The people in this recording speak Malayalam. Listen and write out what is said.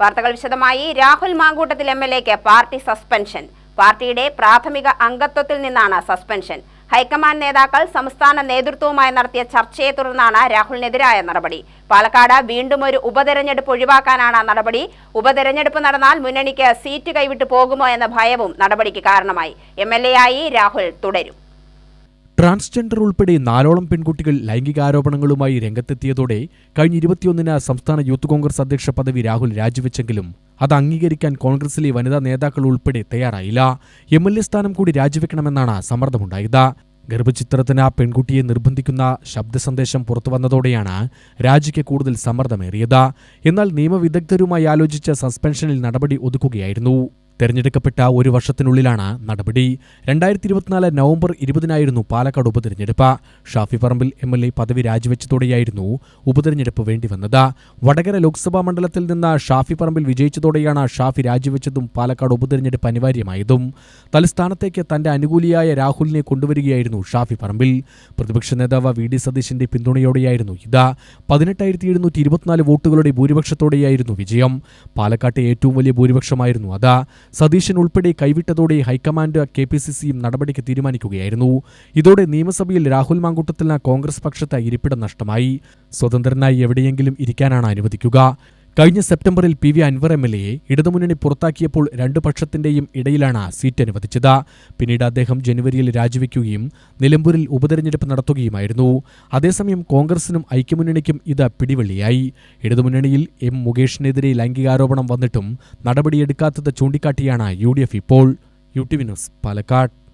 വാർത്തകൾ വിശദമായി. രാഹുൽ മാങ്കൂട്ടത്തിൽ എം എൽ എക്ക് പാർട്ടി സസ്പെൻഷൻ. പാർട്ടിയുടെ പ്രാഥമിക അംഗത്വത്തിൽ നിന്നാണ് സസ്പെൻഷൻ. ഹൈക്കമാൻഡ് നേതാക്കൾ സംസ്ഥാന നേതൃത്വവുമായി നടത്തിയ ചർച്ചയെ തുടർന്നാണ് രാഹുലിനെതിരായ നടപടി. പാലക്കാട് വീണ്ടും ഒരു ഉപതെരഞ്ഞെടുപ്പ് ഒഴിവാക്കാനാണ് നടപടി. ഉപതെരഞ്ഞെടുപ്പ് നടന്നാൽ മുന്നണിക്ക് സീറ്റ് കൈവിട്ടു പോകുമോ എന്ന ഭയവും നടപടിക്ക് കാരണമായി. എം രാഹുൽ തുടരും. ട്രാൻസ്ജെൻഡർ ഉൾപ്പെടെ നാലോളം പെൺകുട്ടികൾ ലൈംഗികാരോപണങ്ങളുമായി രംഗത്തെത്തിയതോടെ കഴിഞ്ഞ ഇരുപത്തിയൊന്നിന് സംസ്ഥാന യൂത്ത് കോൺഗ്രസ് അധ്യക്ഷ പദവി രാഹുൽ രാജിവെച്ചെങ്കിലും അത് അംഗീകരിക്കാൻ കോൺഗ്രസിലെ വനിതാ നേതാക്കൾ ഉൾപ്പെടെ തയ്യാറായില്ല. എം എൽ എ സ്ഥാനം കൂടി രാജിവെക്കണമെന്നാണ് സമ്മർദ്ദമുണ്ടായത്. ഗർഭചിത്രത്തിന് ആ പെൺകുട്ടിയെ നിർബന്ധിക്കുന്ന ശബ്ദ സന്ദേശം പുറത്തുവന്നതോടെയാണ് രാജിക്ക് കൂടുതൽ സമ്മർദ്ദമേറിയത്. എന്നാൽ നിയമവിദഗ്ധരുമായി ആലോചിച്ച സസ്പെൻഷനിൽ നടപടി ഒതുക്കുകയായിരുന്നു. തെരഞ്ഞെടുക്കപ്പെട്ട ഒരു വർഷത്തിനുള്ളിലാണ് നടപടി. രണ്ടായിരത്തി ഇരുപത്തിനാല് നവംബർ ഇരുപതിനായിരുന്നു പാലക്കാട് ഉപതെരഞ്ഞെടുപ്പ്. Shafi Parambil M L A പദവി രാജിവെച്ചതോടെയായിരുന്നു ഉപതെരഞ്ഞെടുപ്പ് വേണ്ടിവന്നത്. വടകര ലോക്സഭാ മണ്ഡലത്തിൽ നിന്ന് ഷാഫി പറമ്പിൽ വിജയിച്ചതോടെയാണ് ഷാഫി രാജിവെച്ചതും പാലക്കാട് ഉപതെരഞ്ഞെടുപ്പ് അനിവാര്യമായതും. തലസ്ഥാനത്തേക്ക് തന്റെ അനുകൂലിയായ രാഹുലിനെ കൊണ്ടുവരികയായിരുന്നു ഷാഫി പറമ്പിൽ. പ്രതിപക്ഷ നേതാവ് വി ഡി സതീശിന്റെ പിന്തുണയോടെയായിരുന്നു ഇത്. പതിനെട്ടായിരത്തി എഴുന്നൂറ്റി ഇരുപത്തിനാല് വോട്ടുകളുടെ ഭൂരിപക്ഷത്തോടെയായിരുന്നു വിജയം. പാലക്കാട്ടെ ഏറ്റവും വലിയ ഭൂരിപക്ഷമായിരുന്നു അത്. സതീശൻ ഉൾപ്പെടെ കൈവിട്ടതോടെ high command K P C സിയും നടപടിക്ക് തീരുമാനിക്കുകയായിരുന്നു. ഇതോടെ നിയമസഭയിൽ രാഹുൽ മാങ്കൂട്ടത്തിന് കോൺഗ്രസ് പക്ഷത്ത് ഇരിപ്പിടം നഷ്ടമായി. സ്വതന്ത്രനായി എവിടെയെങ്കിലും ഇരിക്കാനാണ് അനുവദിക്കുക. കഴിഞ്ഞ സെപ്റ്റംബറിൽ P V Anvar M L എയെ ഇടതുമുന്നണി പുറത്താക്കിയപ്പോൾ രണ്ടു പക്ഷത്തിന്റെയും ഇടയിലാണ് സീറ്റ് അനുവദിച്ചത്. പിന്നീട് അദ്ദേഹം ജനുവരിയിൽ രാജിവെക്കുകയും നിലമ്പൂരിൽ ഉപതെരഞ്ഞെടുപ്പ് നടത്തുകയുമായിരുന്നു. അതേസമയം കോൺഗ്രസിനും ഐക്യമുന്നണിക്കും ഇത് പിടിവള്ളിയായി. ഇടതുമുന്നണിയിൽ എം മുകേഷിനെതിരെ ലൈംഗികാരോപണം വന്നിട്ടും നടപടിയെടുക്കാത്തത് ചൂണ്ടിക്കാട്ടിയാണ് യു ഡി എഫ് ഇപ്പോൾ. U T V news Palakkad.